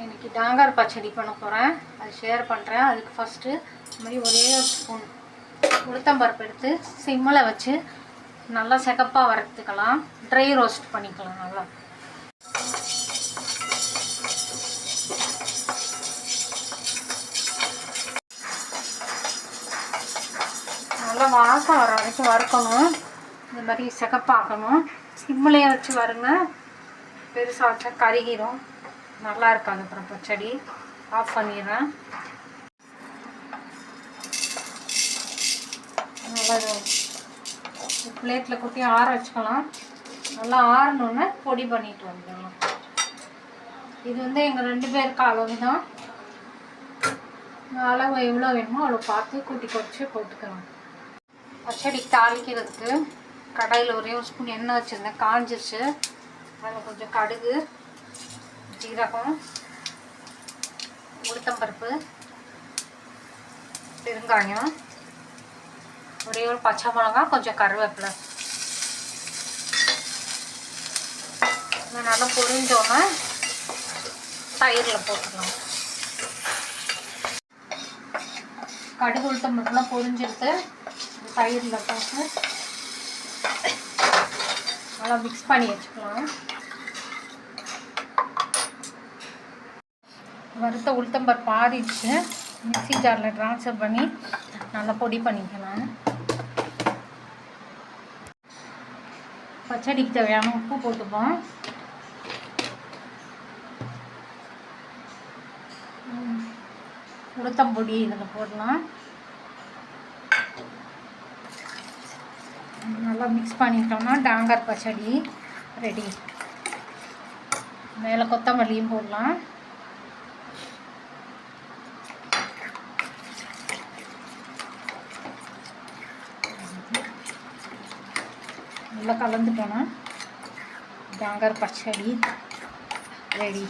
நான் இன்னைக்கு டாங்கார் பச்சடி பண்ண போகிறேன் அது ஷேர் பண்ணுறேன் அதுக்கு ஃபஸ்ட்டு இந்த மாதிரி ஒரே ஒரு ஸ்பூன் உளுத்தம்பருப்பு எடுத்து சிம்மில் வச்சு நல்லா செகப்பாக வறுத்துக்கலாம். ட்ரை ரோஸ்ட் பண்ணிக்கலாம் நல்லா. நல்லா வாசம் வர வரைக்கும் வறுக்கணும். இந்த மாதிரி செகப்பாகணும் சிம்மிலேயே வச்சு வருங்க. பெருசாக வச்சா கருகிரும். நல்லா இருக்காது அப்புறம் பச்சடி ஆஃப் பண்ணிடுறேன். நல்லா பிளேட்டில் கொட்டி ஆற வச்சுக்கலாம். நல்லா ஆறணுன்னு பொடி பண்ணிட்டு வந்துடலாம். இது வந்து எங்கள் ரெண்டு பேருக்கு அளவு தான். அளவு எவ்வளோ வேணுமோ அவ்வளோ பார்த்து கூட்டி குறைச்சி போட்டுக்கலாம். பச்சடி தாளிக்கிறதுக்கு கடாயில் ஒரே ஒரு ஸ்பூன் எண்ணெய் வச்சுருந்தேன். காஞ்சிருச்சு. அதில் கொஞ்சம் கடுகு ஜீரகம் உளுத்தம்பருப்பு பெருங்காயம் ஒரே ஒரு பச்சை மிளகா கொஞ்சம் கருவேப்பிலை. இது நல்லா பொரிஞ்சோன்னா தயிரில் போட்டுக்கலாம். கடுகு உளுத்தம்பருப்புலாம் பொரிஞ்சிருத்து தயிரில் போட்டு நல்லா மிக்ஸ் பண்ணி வச்சுக்கலாம். வறுத்த உளுத்தம்பர் பாதிச்சு மிக்ஸி ஜாரில் ட்ரான்ஸ்ஃபர் பண்ணி நல்லா பொடி பண்ணிக்கலாம். பச்சடிக்கு தேவையான உப்பு போட்டுப்போம். உளுத்தம்பொடி இதில் போடலாம். நல்லா மிக்ஸ் பண்ணிட்டோம்னா டாங்கர் பச்சடி ரெடி. மேலே கொத்தமல்லியும் போடலாம். நல்லா கலந்துட்டோன்னா டாங்கர் பச்சடி. ரெடி.